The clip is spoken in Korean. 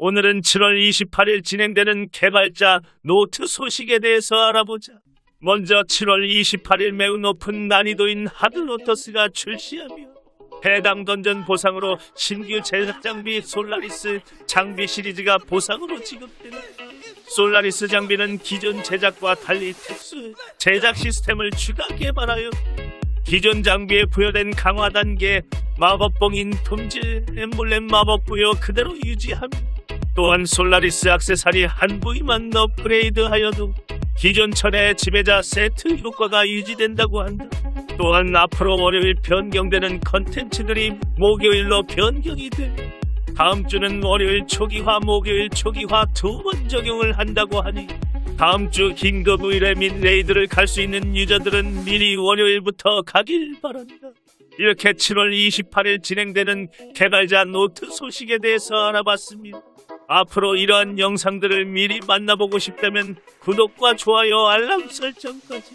오늘은 7월 28일 진행되는 개발자 노트 소식에 대해서 알아보자. 먼저 7월 28일 매우 높은 난이도인 하드로터스가 출시하며 해당 던전 보상으로 신규 제작 장비 솔라리스 장비 시리즈가 보상으로 지급되는 솔라리스 장비는 기존 제작과 달리 특수 제작 시스템을 추가 개발하여 기존 장비에 부여된 강화 단계 마법봉인 품질 엠블렘 마법 부여 그대로 유지하며 또한 솔라리스 액세서리 한 부위만 업그레이드하여도 기존 천의 지배자 세트 효과가 유지된다고 한다. 또한 앞으로 월요일 변경되는 컨텐츠들이 목요일로 변경이 돼 다음 주는 월요일 초기화 목요일 초기화 두 번 적용을 한다고 하니 다음 주 긴급 의뢰 및 레이드를 갈 수 있는 유저들은 미리 월요일부터 가길 바란다. 이렇게 7월 28일 진행되는 개발자 노트 소식에 대해서 알아봤습니다. 앞으로 이러한 영상들을 미리 만나보고 싶다면 구독과 좋아요 알람 설정까지